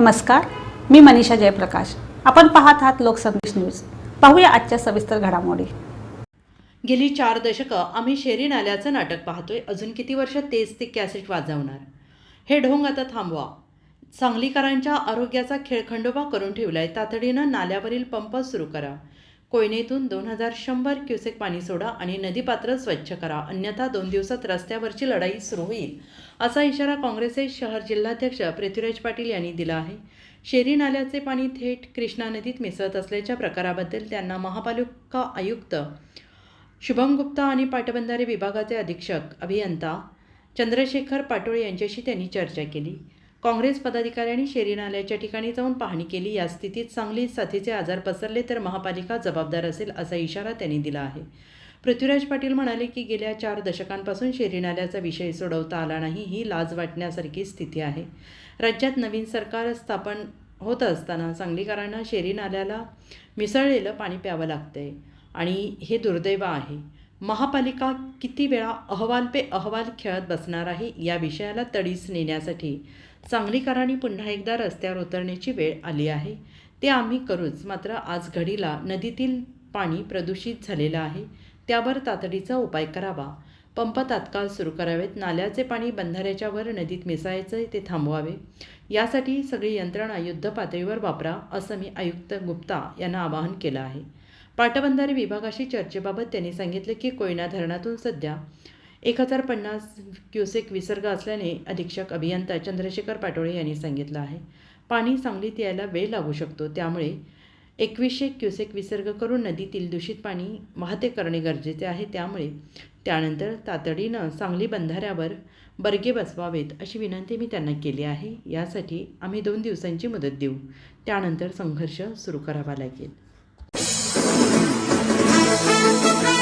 नमस्कार मी मनीषा जयप्रकाश. आपण पाहत आहात लोकसंदेश न्यूज. पाहूया आजच्या सविस्तर घडामोडी. गेली चार दशकं आम्ही शेरी नाल्याचं नाटक पाहतोय. अजून किती वर्ष तेच ते कॅसेट वाजवणार? हे ढोंग आता थांबवा. सांगलीकरांच्या आरोग्याचा खेळखंडोबा करून ठेवलाय. तातडीनं नाल्यावरील पंप सुरू करा. कोयनेतून दोन हजार शंभर क्युसेक पाणी सोडा आणि नदीपात्र स्वच्छ करा. अन्यथा दोन दिवसात रस्त्यावरची लढाई सुरू होईल असा इशारा काँग्रेसचे शहर जिल्हाध्यक्ष पृथ्वीराज पाटील यांनी दिला आहे. शेरी नाल्याचे पाणी थेट कृष्णा नदीत मिसळत असल्याच्या प्रकाराबद्दल त्यांना महापालिका आयुक्त शुभम गुप्ता आणि पाटबंधारे विभागाचे अधीक्षक अभियंता चंद्रशेखर पाटोळे यांच्याशी त्यांनी चर्चा केली. काँग्रेस पदाधिकाऱ्यांनी शेरी नाल्याच्या ठिकाणी जाऊन पाहणी केली. या स्थितीत चांगली साथीचे आजार पसरले तर महापालिका जबाबदार असेल असा इशारा त्यांनी दिला आहे. पृथ्वीराज पाटील म्हणाले की गेल्या चार दशकांपासून शेरी नाल्याचा विषय सोडवता आला नाही ही लाज वाटण्यासारखी स्थिती आहे. राज्यात नवीन सरकार स्थापन होत असताना सांगलीकरांना शेरी नाल्याला मिसळलेलं पाणी प्यावं लागतंय आणि हे दुर्दैव आहे. महापालिका किती वेळा अहवाल पे अहवाल खेळत बसणार आहे या विषयाला तडीस नेण्यासाठी? सांगलीकरांनी पुन्हा एकदा रस्त्यावर उतरण्याची वेळ आली आहे. ते आम्ही करूच मात्र आज घडीला नदीतील पाणी प्रदूषित झालेलं आहे. त्यावर तातडीचा उपाय करावा. पंप तात्काळ सुरू करावेत. नाल्याचे पाणी बंधाऱ्याच्या वर नदीत मिसळायचं ते थांबवावे. यासाठी सगळी यंत्रणा युद्ध पातळीवर वापरा असं मी आयुक्त गुप्ता यांना आवाहन केलं आहे. पाटबंधारे विभागाशी चर्चेबाबत त्यांनी सांगितले की कोयना धरणातून सध्या एक हजार पन्नास क्युसेक विसर्ग असल्याने अधीक्षक अभियंता चंद्रशेखर पाटोळे यांनी सांगितलं आहे. पाणी सांगलीत यायला वेळ लागू शकतो. त्यामुळे एकवीसशे क्युसेक विसर्ग करून नदीतील दूषित पाणी वाहते करणे गरजेचे आहे. त्यामुळे त्यानंतर तातडीनं सांगली बंधाऱ्यावर बर्गे बसवावेत अशी विनंती मी त्यांना केली आहे. यासाठी आम्ही दोन दिवसांची मदत देऊ. त्यानंतर संघर्ष सुरू करावा लागेल. Música